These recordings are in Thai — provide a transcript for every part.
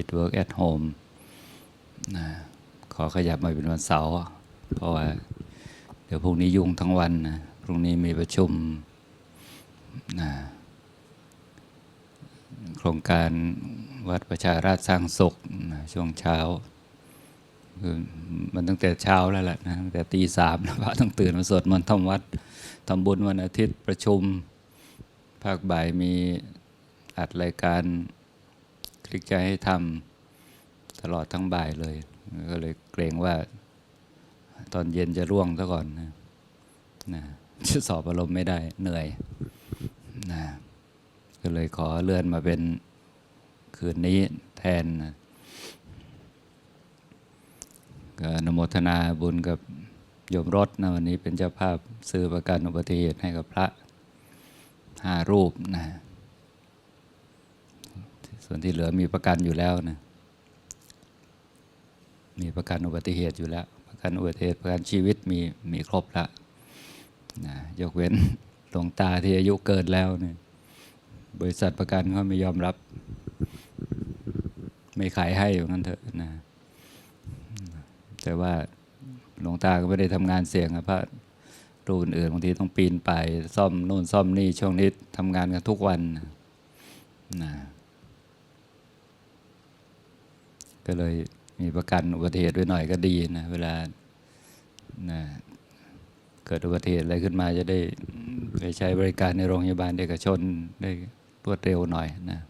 It Work at Home นะขอขยับมาเป็นวันเสาร์เพราะว่า เดี๋ยวพรุ่งนี้ยุ่งทั้งวันนะพรุ่งนี้มีประชุมนะโครงการวัดประชาราชสร้างสุขนะช่วงเช้าคือมันตั้งแต่เช้าแล้วแหละนะตั้งแต่ตีสามแล้วพระต้องตื่นมาสวดมนต์ทำวัดทำบุญวันอาทิตย์ประชุม ภาคบ่ายมีอัดรายการ คลิกใจให้ทำตลอดทั้งบ่ายเลย ก็เลยเกรงว่า ตอนเย็นจะร่วงซะก่อนนะนะจะสอบอารมณ์ไม่ได้เหนื่อยนะก็เลยขอเลื่อนมาเป็นคืนนี้แทนนะก็นโมทนาบุญกับโยมรถนะวันนี้เป็นเจ้าภาพซื้อประกันอุบัติเหตุให้กับพระห้ารูปนะ ส่วนที่เหลือมีประกันอยู่แล้วนะมีประกันอุบัติเหตุอยู่แล้ว ประกันอุบัติเหตุประกันชีวิตมีมีครบละนะยกเว้นหลวงตาที่อายุเกินแล้วเนี่ยบริษัทประกันเขาไม่ยอมรับ ไม่ขายให้อย่างนั้นเถอะนะแต่ว่าหลวงตาก็ไม่ได้ทำงานเสี่ยงอะพระรูปอื่นบางทีต้องปีนไปซ่อมโน่นซ่อมนี่ช่วงนี้ทำงานกันทุกวันนะ ก็เลยมีประกันอุบัติเหตุไว้หน่อยก็ดีนะ เวลานะเกิดอุบัติเหตุอะไรขึ้นมาจะได้ไปใช้บริการในโรงพยาบาลเอกชนได้รวดเร็วหน่อยนะ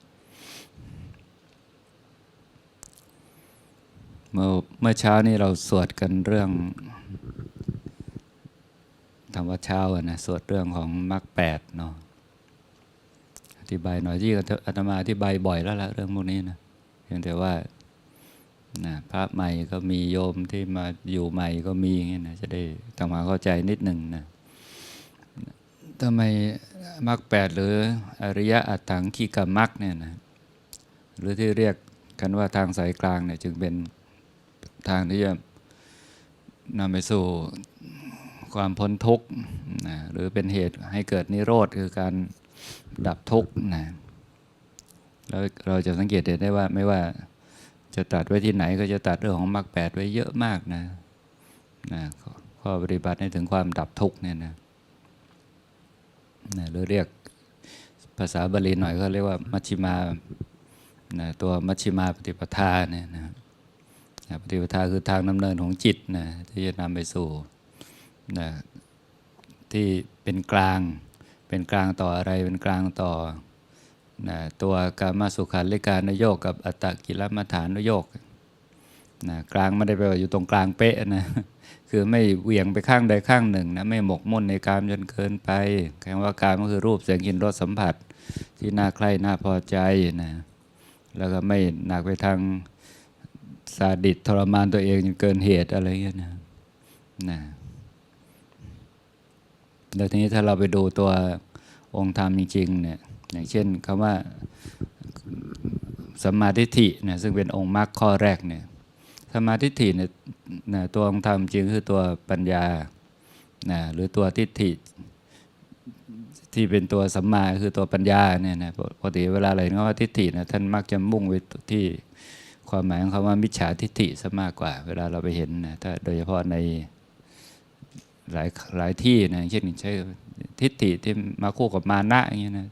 เมื่อเมื่อเช้านี้เราสวดกันเรื่องธรรมวัดเช้าอะนะสวดเรื่องของมรรคแปดเนาะอธิบายหน่อยที่อาตมาอธิบายบ่อยแล้วละเรื่องพวกนี้นะเพียงแต่ว่า นะพระใหม่ก็มีโยมที่มาอยู่ใหม่ก็มีอย่างเงี้ยนะจะได้ทำความเข้าใจนิดหนึ่งนะทำไมมรรคแปดหรืออริยะอัตถังคีกามรรคเนี่ยนะหรือที่เรียกกันว่าทางสายกลางเนี่ยจึงเป็นทางที่จะนำไปสู่ความพ้นทุกข์นะหรือเป็นเหตุให้เกิดนิโรธคือการดับทุกข์นะแล้วเราจะสังเกตเห็นได้ว่าไม่ว่า จะตัดไว้ที่ไหนก็จะตัดเรื่องของมรรคแปดไว้เยอะมากนะนะข้อปฏิบัติให้ถึงความดับทุกข์เนี่ยนะนะหรือเรียกภาษาบาลีหน่อยก็เรียกว่ามัชฌิมานะตัวมัชฌิมาปฏิปทาเนี่ยนะนะปฏิปทาคือทางดำเนินของจิตนะที่จะนำไปสู่นะที่เป็นกลาง เป็นกลางต่ออะไรเป็นกลางต่อ นะตัวกามาสุขันลิการนโยกกับอัตตกิลมัฐานนโยกนะกลางไม่ได้แปลว่าอยู่ตรงกลางเป๊ะนะคือไม่เหวี่ยงไปข้างใดข้างหนึ่งนะไม่หมกมุ่นในกามจนเกินไปคำว่ากามก็คือรูปเสียงกลิ่นรสสัมผัส ที่น่าใคร่น่าพอใจนะแล้วก็ไม่หนักไปทางซาดิสทรมานตัวเองจนเกินเหตุอะไรเงี้ยนะนะแล้วทีนี้ถ้าเราไปดูตัวองค์ธรรมจริงๆเนี่ย อย่างเช่นคำว่าสัมมาทิฏฐิเนี่ยซึ่งเป็นองค์มรรคข้อแรกเนี่ยสัมมาทิฏฐิเนี่ยนะตัวองค์ธรรมจริงคือตัวปัญญานะหรือตัวทิฏฐิที่เป็นตัวสัมมาคือตัวปัญญาเนี่ยนะปกติเวลาอะไรเรียกว่าทิฏฐินะท่านมักจะมุ่งไปที่ความหมายของคำว่ามิจฉาทิฏฐิซะมากกว่า เวลาเราไปเห็นนะถ้าโดยเฉพาะในหลายหลายที่นะเช่นใช้ทิฏฐิที่มาคู่กับมานะอย่างเงี้ยนะ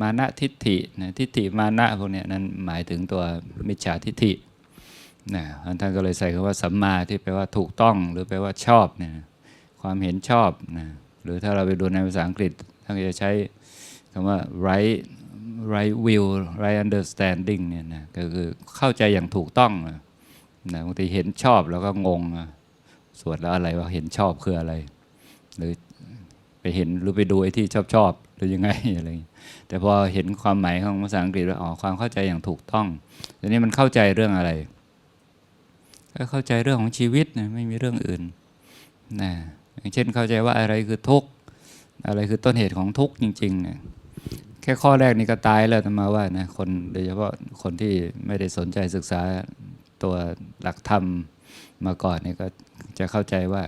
มานะทิฏฐินะทิฏฐิมานะพวกเนี้ยนั้นหมายถึงตัวมิจฉาทิฏฐินะท่านก็เลยใส่คำว่าสัมมาที่แปลว่าถูกต้อง หรือแปลว่าชอบเนี่ยความเห็นชอบนะหรือถ้าเราไปดูในภาษาอังกฤษท่านจะใช้คำว่า right right view right understanding เนี่ยนะก็คือเข้าใจอย่างถูกต้องนะบางทีเห็นชอบแล้วก็งงสวดแล้วอะไรว่าเห็นชอบคืออะไร หรือไปเห็นหรือไปดูไอ้ที่ชอบชอบ หรือยังไงอะไรแต่พอเห็นความหมายของภาษาอังกฤษว่าอ๋อความเข้าใจอย่างถูกต้องทีนี้มันเข้าใจเรื่องอะไรก็เข้าใจเรื่องของชีวิตนะไม่มีเรื่องอื่นนะอย่างเช่นเข้าใจว่าอะไรคือทุกข์อะไรคือต้นเหตุของทุกข์จริงๆนี่ยแค่ข้อแรกนี่ก็ตายแล้วมาว่านะคนโดยเฉพาะคนที่ไม่ได้สนใจศึกษาตัวหลักธรรมมาก่อนนี่ก็จะเข้าใจว่า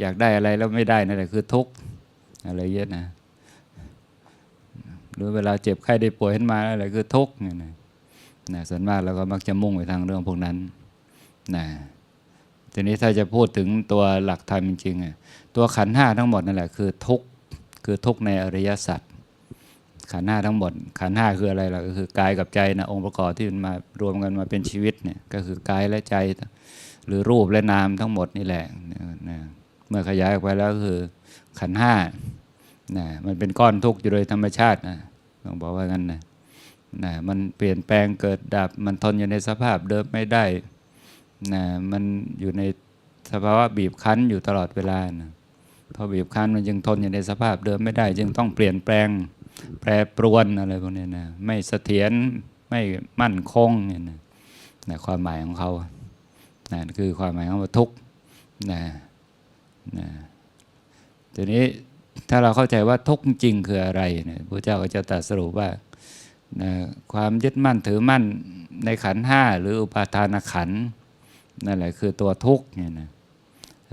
อยากได้อะไรแล้วไม่ได้นั่นแหละคือทุกข์อะไรเยอะนะ หรือเวลาเจ็บไข้ได้ป่วยขึ้นมาอะไรคือทุกข์เนี่ยนะนะส่วนมากเราก็มักจะมุ่งไปทางเรื่องพวกนั้นนะทีนี้ถ้าจะพูดถึงตัวหลักธรรมจริงๆอะตัวขันห้าทั้งหมดนั่นแหละคือทุกข์คือทุกข์ในอริยสัจขันห้าทั้งหมด ขันห้าคืออะไรล่ะก็คือกายกับใจนะองค์ประกอบที่มันมารวมกันมาเป็นชีวิตเนี่ยก็คือกายและใจ หรือรูปและนามทั้งหมดนี่แหละนะเมื่อขยายออกไปแล้วก็คือขันห้านะมันเป็นก้อนทุกข์อยู่โดยธรรมชาตินะ ต้องบอกว่างั้นนะนะมันเปลี่ยนแปลงเกิดดับ มันทนอยู่ในสภาพเดิมไม่ได้นะมันอยู่ในสภาวะบีบคั้นอยู่ตลอดเวลานะพอบีบคั้นมันจึงทนอยู่ในสภาพเดิมไม่ได้ จึงต้องเปลี่ยนแปลงแปรปรวนอะไรพวกนี้นะไม่เสถียรไม่มั่นคงเนี่ยนะนะความหมายของเขานั่คือความหมายของว่าทุกนะนะทีนี้ ถ้าเราเข้าใจว่าทุกข์จริงคืออะไรเนี่ยพระเจ้าก็จะตรัสสรุปว่านะความยึดมั่นถือมั่นในขันห้าหรืออุปาทานขันนั่นแหละคือตัวทุกข์เนี่ยนะ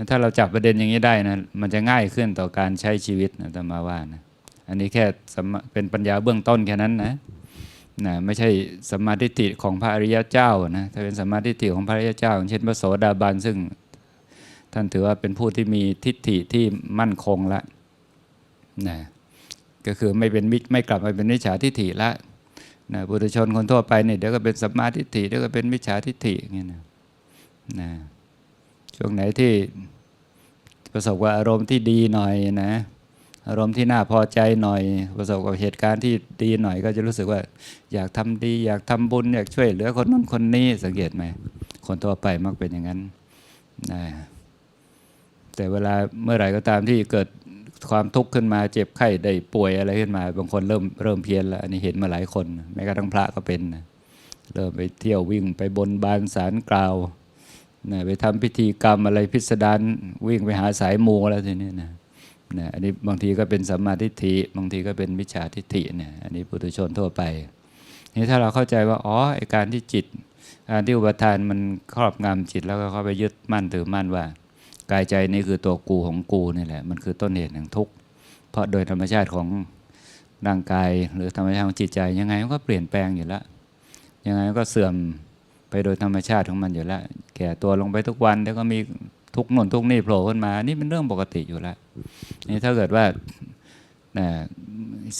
ถ้าเราจับประเด็นอย่างนี้ได้นะมันจะง่ายขึ้นต่อการใช้ชีวิตนะธรรมาว่านะอันนี้แค่เป็นปัญญาเบื้องต้นแค่นั้นนะนะไม่ใช่สมาธิฏฐิของพระอริยเจ้านะถ้าเป็นสมาธิฏฐิของพระอริยเจ้าองเช่นพระโสดาบันซึ่งท่านถือว่าเป็นผู้ที่มีทิฏฐิที่มั่นคงละ นะก็คือไม่เป็นมิไม่กลับมาเป็นมิจฉาทิฏฐิละนะบุตรชนคนทั่วไปเนี่ยเดี๋ยวก็เป็นสัมมาทิฏฐิเดี๋ยวก็เป็นมิจฉาทิฏฐิอย่างเงี้ยนะนะช่วงไหนที่ประสบกับอารมณ์ที่ดีหน่อยนะอารมณ์ที่น่าพอใจหน่อย ประสบกับเหตุการณ์ที่ดีหน่อยก็จะรู้สึกว่า อยากทำดี อยากทำบุญอยากช่วยเหลือคนนั้นคนนี้สังเกตไหมคนทั่วไปมักเป็นอย่างนั้นนะแต่เวลาเมื่อไหร่ก็ตามที่เกิด ความทุกข์ขึ้นมาเจ็บไข้ได้ป่วยอะไรขึ้นมา บางคนเริ่มเริ่มเพี้ยนแล้วอันนี้เห็นมาหลายคนแม้กระทั่งพระก็เป็นนะเริ่มไปเที่ยววิ่งไปบนบานสารกล่าวนะไปทำพิธีกรรมอะไรพิสดารวิ่งไปหาสายมูแล้วทีนี้นะนะอันนี้บางทีก็เป็นสัมมาทิฏฐิบางทีก็เป็นมิจฉาทิฏฐิเนี่ยอันนี้ปุถุชนทั่วไปนี่ถ้าเราเข้าใจว่าอ๋อไอการที่จิตการที่อุปทานมันครอบงำจิตแล้วก็เข้าไปยึดมั่นถือมั่นว่า กายใจนี่คือตัวกูของกูนี่แหละ มันคือต้นเหตุแห่งทุกข์เพราะโดยธรรมชาติของร่างกาย หรือธรรมชาติของจิตใจ ยังไงมันก็เปลี่ยนแปลงอยู่แล้ว ยังไงมันก็เสื่อมไปโดยธรรมชาติของมันอยู่แล้ว แก่ตัวลงไปทุกวันแล้วก็มีทุกหนุนทุกนี่โผล่ขึ้นมา นี่เป็นเรื่องปกติอยู่แล้วนี่ถ้าเกิดว่า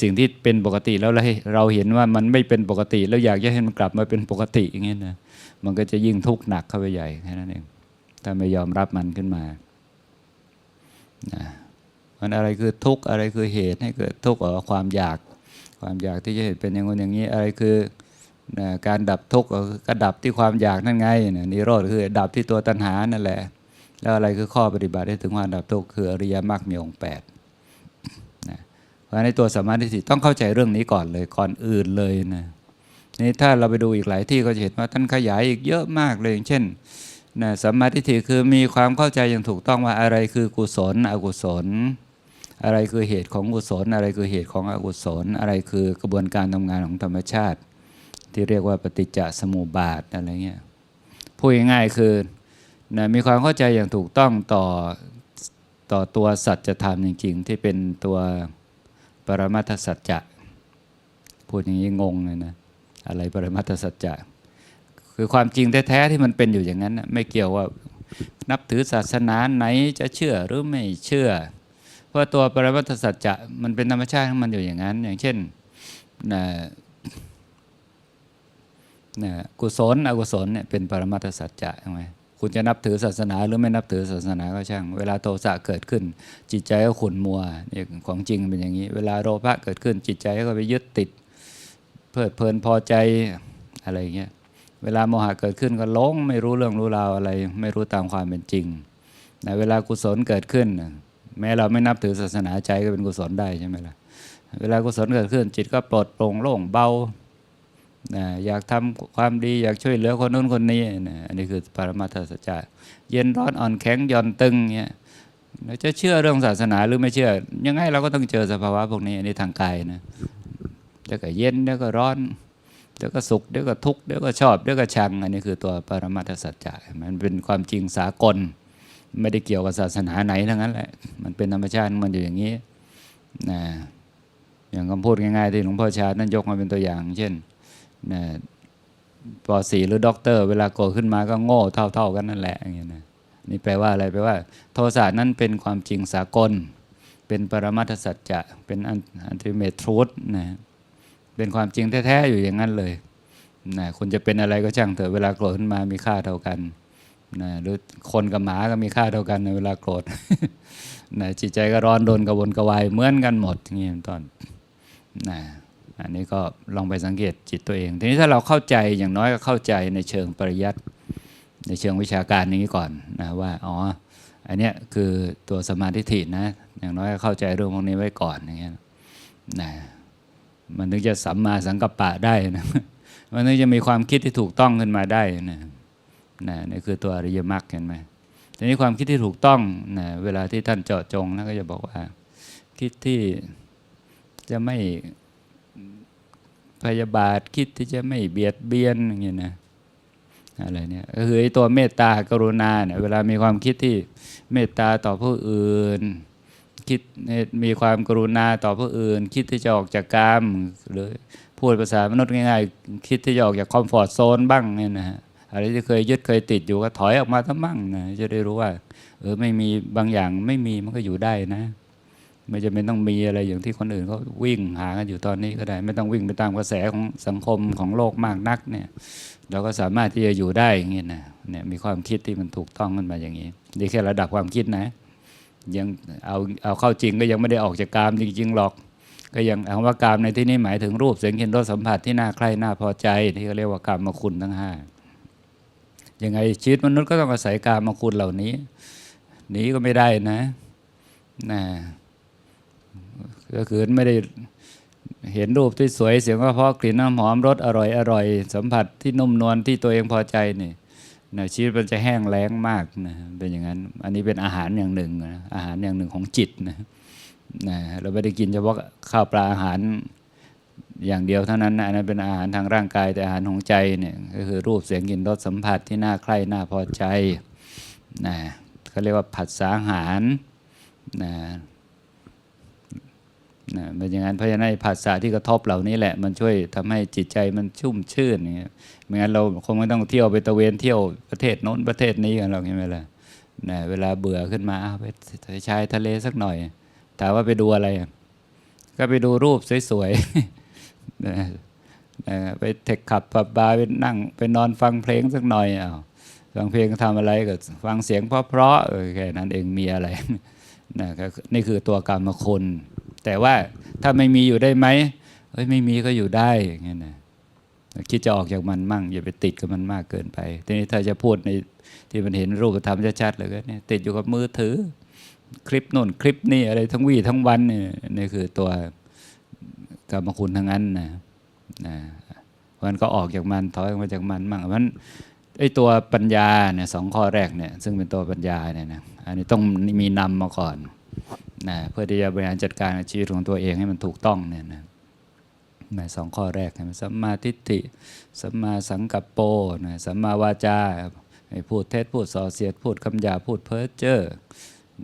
สิ่งที่เป็นปกติแล้วเราเราเห็นว่ามันไม่เป็นปกติ แล้วอยากจะให้มันกลับมาเป็นปกติอย่างเงี้ยนะมันก็จะยิ่งทุกข์หนักเข้าไปใหญ่แค่นั้นเอง ถ้าไม่ยอมรับมันขึ้นมานะมันอะไรคือทุกข์อะไรคือเหตุให้เกิดทุกข์อ๋อความอยาก ความอยากที่จะเห็นเป็นอย่างนู้นอย่างนี้อะไรคือนะการดับทุกข์ก็ดับที่ความอยากนั่นไงนะนิโรธคือดับที่ตัวตัณหานั่นแหละ แล้วอะไรคือข้อปฏิบัติให้ถึงความดับทุกข์คืออริยมรรคมีองค์แปดนะเพราะในตัวสมาธิฏฐิต้องเข้าใจเรื่องนี้ก่อนเลยก่อนอื่นเลยนะนี่ถ้าเราไปดูอีกหลายที่ก็จะเห็นว่าท่านขยายอีกเยอะมากเลยอย่างเช่น นะสัมมาทิฏฐิคือมีความเข้าใจอย่างถูกต้องว่าอะไรคือกุศล อกุศล อะไรคือเหตุของกุศล อะไรคือเหตุของอกุศล อะไรคือกระบวนการทำงานของธรรมชาติ ที่เรียกว่าปฏิจจสมุปบาทอะไรเงี้ยพูดง่ายๆคือนะมีความเข้าใจอย่างถูกต้องต่อต่อตัวสัจธรรมจริง ๆ ที่เป็นตัวปรมัตถสัจจะพูดอย่างนี้งงเลยนะอะไรปรมัตถสัจจะ คือความจริงแท้ๆที่มันเป็นอยู่อย่างนั้นนะไม่เกี่ยวว่านับถือศาสนาไหนจะเชื่อหรือไม่เชื่อ เพราะตัวปรมัตถสัจจะมันเป็นธรรมชาติของมันอยู่อย่างนั้น อย่างเช่นนะนะกุศลอกุศลเนี่ยเป็นปรมัตถสัจจะใช่ไหมคุณจะนับถือศาสนาหรือไม่นับถือศาสนาก็ช่าง เวลาโทสะเกิดขึ้น จิตใจก็ขุ่นมัวนี่ของจริงเป็นอย่างนี้ เวลาโลภะเกิดขึ้นจิตใจก็ไปยึดติด เพลิดเพลินพอใจอะไรเงี้ย เวลาโมหะเกิดขึ้นก็หลงไม่รู้เรื่องรู้ราวอะไร ไม่รู้ตามความเป็นจริงนะเวลากุศลเกิดขึ้น แม้เราไม่นับถือศาสนาใจก็เป็นกุศลได้ใช่ไหมล่ะเวลากุศลเกิดขึ้น จิตก็ปลดโปร่งโล่งเบานะอยากทำความดีอยากช่วยเหลือคนนู้นคนนี้นะอันนี้คือปรมาทสัจจะเย็นร้อนอ่อนแข็งย่อนตึงเนี่ยเราจะเชื่อเรื่องศาสนาหรือไม่เชื่อ ยังไงเราก็ต้องเจอสภาวะพวกนี้อันนี้ทางกายนะเดี๋ยวก็เย็นเดี๋ยวก็ร้อน เดี๋ยวก็สุขเดี๋ยวก็ทุกข์เดี๋ยวก็ชอบเดี๋ยวก็ชัง อันนี้คือตัวปรมาทสัจจะมันเป็นความจริงสากล ไม่ได้เกี่ยวกับศาสนาไหนทั้งนั้นแหละมันเป็นธรรมชาติมันอยู่อย่างนี้นะอย่างคำพูดง่ายๆที่หลวงพ่อชาท่นยกมาเป็นตัวอย่าง เช่นนะปอสีหรือด็อกเตอร์ เวลาโกรธขึ้นมาก็โง่เท่า ๆกันนั่นแหละอย่างเงี้ยนะนี่แปลว่าอะไรแปลว่า โทสะนั้นเป็นความจริงสากล เป็นปรมัตถสัจจะเป็นอันติเมททรูธนะ เป็นความจริงแท้ๆอยู่อย่างนั้นเลยนะคุณจะเป็นอะไรก็ช่างเถอะเวลาโกรธขึ้นมามีค่าเท่ากันนะหรือคนกับหมาก็มีค่าเท่ากันในเวลาโกรธนะจิตใจก็ร้อนโดนกระวนกระวายเหมือนกันหมดอย่างนี้เป็นต้นนะอันนี้ก็ลองไปสังเกตจิตตัวเอง ทีนี้ถ้าเราเข้าใจอย่างน้อยก็เข้าใจในเชิงปริยัติในเชิงวิชาการนี้ก่อนนะว่าอ๋ออันเนี้ยคือตัวสมาธิฐินะ อย่างน้อยก็เข้าใจเรื่องพวกนี้ไว้ก่อนอย่างเงี้ยนะ มันถึงจะสัมมาสังกัปปะได้นะมันถึงจะมีความคิดที่ถูกต้องขึ้นมาได้นะนะนี่คือตัวอริยมรรคเห็นไหมทีนี้ความคิดที่ถูกต้องนะเวลาที่ท่านเจาะจงนะก็จะบอกว่า คิดที่จะไม่พยาบาทคิดที่จะไม่เบียดเบียนอย่างเงี้ยนะอะไรเนี่ยก็คือตัวเมตตากรุณาเนี่ยเวลามีความคิดที่เมตตาต่อผู้อื่น คิดมีความกรุณาต่อผู้อื่น คิดที่จะออกจากกามหรือพูดภาษามนุษย์ง่ายๆ คิดที่จะออกจากคอมฟอร์ทโซนบ้างเนี่ยนะฮะอะไรที่เคยยึดเคยติดอยู่ก็ถอยออกมาทั้งมั่งนะจะได้รู้ว่า เออไม่มีบางอย่างไม่มีมันก็อยู่ได้นะ ไม่จำเป็นต้องมีอะไรอย่างที่คนอื่นเขาวิ่งหากันอยู่ตอนนี้ก็ได้ ไม่ต้องวิ่งไปตามกระแสของสังคมของโลกมากนักเนี่ย เราก็สามารถที่จะอยู่ได้อย่างเงี้ยนะเนี่ยมีความคิดที่มันถูกต้องขึ้นมาอย่างนี้นี่แค่ระดับความคิดนะ ยังเอาเอาเข้าจริงก็ยังไม่ได้ออกจากกามจริงๆหรอก ก็ยังคำว่ากามในที่นี้หมายถึงรูปเสียงกลิ่นรสสัมผัสที่น่าใคร่น่าพอใจที่เขาเรียกว่ากามมาคุณทั้งห้ายังไงชีวิตมนุษย์ก็ต้องอาศัยกามมาคุณเหล่านี้หนีก็ไม่ได้นะนะก็คือไม่ได้เห็นรูปที่สวยเสียงก็เพราะกลิ่นน้ำหอมรสอร่อยอร่อยสัมผัสที่นุ่มนวลที่ตัวเองพอใจนี่ นะชีวิตมันจะแห้งแล้งมากนะเป็นอย่างนั้น อันนี้เป็นอาหารอย่างหนึ่งนะอาหารอย่างหนึ่งของจิตนะนะเราไม่ได้กินเฉพาะข้าวปลาอาหารอย่างเดียวเท่านั้นนะอันนั้นเป็นอาหารทางร่างกายแต่อาหารของใจเนี่ยก็คือรูปเสียงกลิ่นรสสัมผัสที่น่าใคร่น่าพอใจนะเขาเรียกว่าผัสสะอาหารนะ นะเป็นอย่างนั้นเพราะฉะนั้นภาษาที่กระทบเหล่านี้แหละ มันช่วยทำให้จิตใจมันชุ่มชื่นอย่างเงี้ยไม่งั้นเราคงไม่ต้องเที่ยวไปตะเวนเที่ยวประเทศโน้นประเทศนี้กันหรอกใช่ไหมล่ะนะเวลาเบื่อขึ้นมาเอาไปชายทะเลสักหน่อยถามว่าไปดูอะไร ก็ไปดูรูปสวยๆนะนะไปเทคขับผับบาร์ไปนั่งไปนอนฟังเพลงสักหน่อยอ้าวฟังเพลงทำอะไรก็ฟังเสียงเพราะๆออแค่นั้นเองมีอะไรนะนี่คือตัวกรรมคุณ แต่ว่าถ้าไม่มีอยู่ได้ไหมเฮ้ยไม่มีก็อยู่ได้อย่างเงี้ยนะคิดจะออกจากมันมั่ง อย่าไปติดกับมันมากเกินไป ทีนี้ถ้าจะพูดในที่มันเห็นรูปธรรมชัดๆเลยก็เนี่ยติดอยู่กับมือถือ คลิปโน่นคลิปนี่อะไรทั้งวี่ทั้งวันเนี่ยนี่คือตัวกรรมคุณทั้งนั้นนะนะเพราะฉะนั้นก็ออกจากมันถอยออกมาจากมันมั่งเพราะฉะนั้นไอ้ตัวปัญญาเนี่ยสองข้อแรกเนี่ยซึ่งเป็นตัวปัญญาเนี่ยนะอันนี้ต้องมีนำมาก่อน นะเพื่อที่จะบริหารจัดการชีวิตของตัวเองให้มันถูกต้องเนี่ยนะนะสองข้อแรกนะสัมมาทิฏฐิสัมมาสังกัปโปนะสัมมาวาจาพูดเท็จพูดส่อเสียด พูดคำหยาพูดเพ้อเจ้อ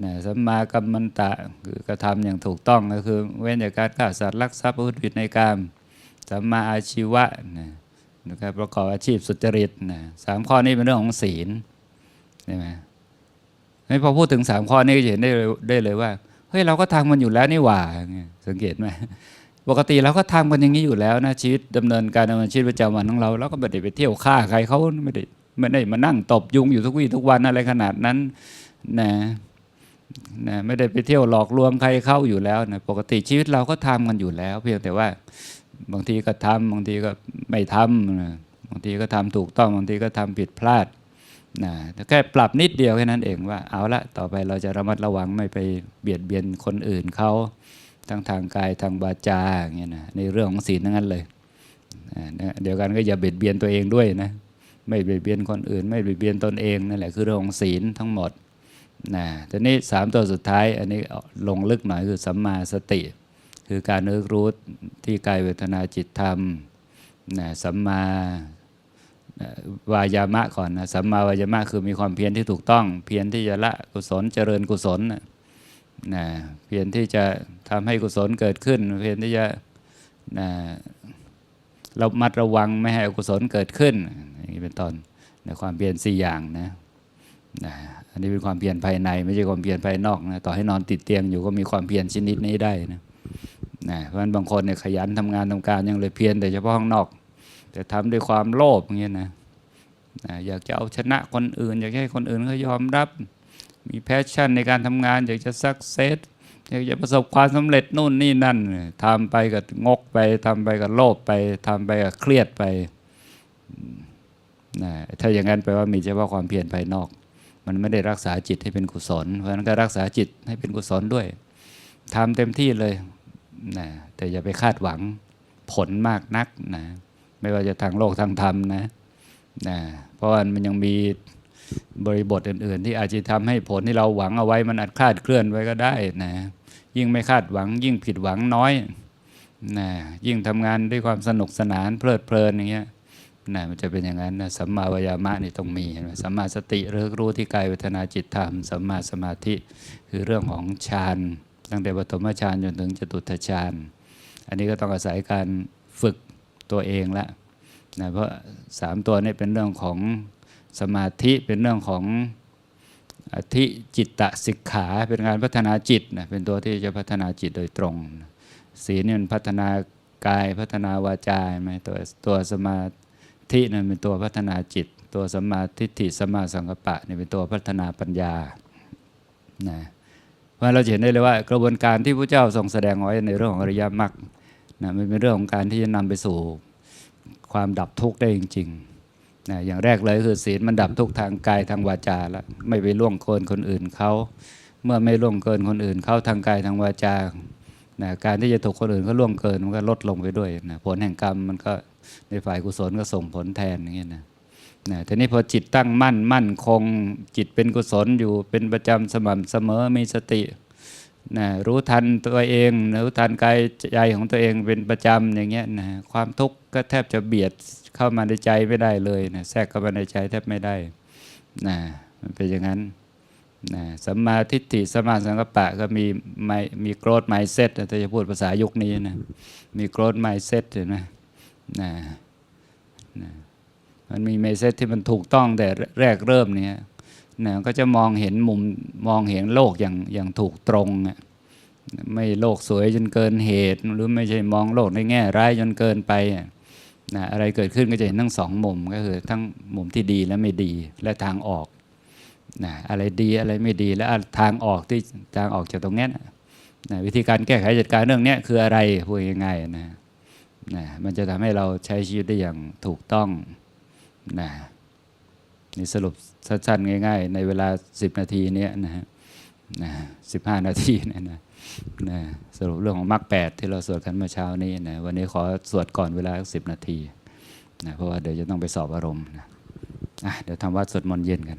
นะสัมมากัมมันตะคือกระทำอย่างถูกต้องก็คือ เว้นจากการฆ่าสัตว์ลักทรัพย์พฤติผิดในกามสัมมาอาชีวะนะนะครับประกอบอาชีพสุจริตนะสามข้อนี้เป็นเรื่องของศีลใช่ไหม ให้พอพูดถึงสามข้อนี้ก็เห็นได้เลยได้เลยว่าเฮ้ยเราก็ทำมันอยู่แล้วนี่หว่าสังเกตไหมปกติเราก็ทำกันอย่างนี้อยู่แล้วนะชีวิตดำเนินการดำเนินชีวิตประจำวันของเราเราก็ไม่ได้ไปเที่ยวฆ่าใครเขาไม่ได้ไม่ได้มานั่งตบยุงอยู่ทุกวี่ทุกวันอะไรขนาดนั้นนะนะไม่ได้ไปเที่ยวหลอกลวงใครเข้าอยู่แล้วนะปกติชีวิตเราก็ทำกันอยู่แล้ว เพียงแต่ว่าบางทีก็ทำบางทีก็ไม่ทำนะบางทีก็ทำถูกต้องบางทีก็ทำผิดพลาด นะแค่ปรับนิดเดียวแค่นั้นเองว่าเอาละต่อไปเราจะระมัดระวังไม่ไปเบียดเบียนคนอื่นเขาทั้งทางกายทางวาจาอย่างเงี้ยนะในเรื่องของศีลทั้งนั้นเลยนะเดียวกันก็อย่าเบียดเบียนตัวเองด้วยนะไม่เบียดเบียนคนอื่น ไม่เบียดเบียนตนเองนั่นแหละคือเรื่องของศีลทั้งหมดนะทีนี้สามตัวสุดท้ายอันนี้ลงลึกหน่อยคือสัมมาสติ คือการนึกรู้ที่กายเวทนาจิตธรรมนะสัมมา วายามะก่อนนะสัมมาวายามะคือมีความเพียรที่ถูกต้อง เพียรที่จะละกุศลเจริญกุศลนะเพียรที่จะทำให้กุศลเกิดขึ้น เพียรที่จะนะเรามัดระวังไม่ให้อกุศลเกิดขึ้นอย่างนี้เป็นต้นในความเพียรสี่อย่างนะนะอันนี้เป็นความเพียรภายใน ไม่ใช่ความเพียรภายนอกนะต่อให้นอนติดเตียงอยู่ก็มีความเพียรชนิดนี้ได้นะนะเพราะฉะนั้นบางคนเนี่ยขยันทำงานทำการยังเลยเพียรแต่เฉพาะข้างนอก แต่ทำด้วยความโลภอย่างเงี้ยนะอยากจะเอาชนะคนอื่น อยากให้คนอื่นเขายอมรับ มีแพชชั่นในการทำงาน อยากจะสักเซสอยากจะประสบความสำเร็จนู่นนี่นั่นทำไปกับงกไปทำไปกับโลภไปทำไปกับเครียดไปนะถ้าอย่างนั้นแปลว่ามีเฉพาะความเพียรภายนอก มันไม่ได้รักษาจิตให้เป็นกุศล เพราะฉะนั้นก็รักษาจิตให้เป็นกุศลด้วยทำเต็มที่เลยนะแต่อย่าไปคาดหวังผลมากนักนะ ไม่ว่าจะทางโลกทางธรรมนะนะเพราะว่ามันยังมีบริบทอื่น ๆ ที่อาจจะทำให้ผลที่เราหวังเอาไว้มันอาจคลาดเคลื่อนไว้ก็ได้นะยิ่งไม่คาดหวัง ยิ่งผิดหวังน้อยนะยิ่งทำงานด้วยความสนุกสนานเพลิดเพลินอย่างเงี้ยนะมันจะเป็นอย่างนั้นนะสัมมาวายามะนี่ต้องมีนไหมสัมมาสติเรื่องรู้ที่กายเวทนาจิตธรรมสัมมาสมาธิคือเรื่องของฌานตั้งแต่ปฐมฌานจนถึงจตุตฌานอันนี้ก็ต้องอาศัยการฝึก ตัวเองละนะเพราะสามตัวนี้เป็นเรื่องของสมาธิเป็นเรื่องของอธิจิตตะสิกขาเป็นการพัฒนาจิตนะเป็นตัวที่จะพัฒนาจิตโดยตรงศีลนี่มันพัฒนากายพัฒนาวาจาไหมตัวตัวสมาธินั่เป็นตัวพัฒนาจิต ตัวสมาทิฏฐิสมาสังกปะนี่เป็นตัวพัฒนาปัญญานะเพราะเราเห็นได้เลยว่ากระบวนการที่พระเจ้าทรงแสดงไว้ในเรื่องของอริยมรรค นะมันเป็นเรื่องของการที่จะนำไปสู่ความดับทุกข์ได้จริงๆนะอย่างแรกเลยคือศีลมันดับทุกข์ทางกายทางวาจาแล้วไม่ไปล่วงเกินคนอื่นเขาเมื่อไม่ล่วงเกินคนอื่นเขาทางกายทางวาจานะการที่จะถูกคนอื่นเขาล่วงเกินมันก็ลดลงไปด้วยนะผลแห่งกรรมมันก็ในฝ่ายกุศลก็ส่งผลแทนอย่างเงี้ยนะนะทีนี้พอจิตตั้งมั่นมั่นคงจิตเป็นกุศลอยู่เป็นประจำสม่ำเสมอมีสติ นะรู้ทันตัวเองรู้ทันกายใจของตัวเองเป็นประจำอย่างเงี้ยนะความทุกข์ก็แทบจะเบียดเข้ามาในใจไม่ได้เลยนะแทรกเข้ามาในใจแทบไม่ได้นะมันเป็นอย่างนั้นนะสัมมาทิฏฐิสัมมาสังกัปปะก็มีไม่มีโกรธไมเซ็ตถ้าจะพูดภาษายุคนี้นะมีโกรธไมเซ็ตเห็นไหมนะนะมันมีไมเซ็ตที่มันถูกต้องแต่แรกเริ่มเนี่ย นะก็จะมองเห็นมุมมองเห็นโลกอย่างอย่างถูกตรงอะไม่โลกสวยจนเกินเหตุ หรือไม่ใช่มองโลกในแง่ร้ายจนเกินไปอะนะอะไรเกิดขึ้นก็จะเห็นทั้งสองมุมก็คือทั้งมุมที่ดีและไม่ดีและทางออกนะอะไรดีอะไรไม่ดีและทางออกที่ทางออกจากตรงนี้นะนะวิธีการแก้ไขจัดการเรื่องนี้คืออะไรพูดง่ายๆนะนะมันจะทำให้เราใช้ชีวิตได้อย่างถูกต้องนะ นี่สรุปสั้นๆง่าย ๆ ในเวลา 10 นาทีนี้นะฮะนะสิบห้านาทีนะนะนะสรุปเรื่องของมรรคแปดที่เราสวดกันเมื่อเช้านี้นะวันนี้ขอสวดก่อนเวลาสิบนาทีนะเพราะว่าเดี๋ยวจะต้องไปสอบอารมณ์นะะเดี๋ยวทำวัดสวดมนต์เย็นกัน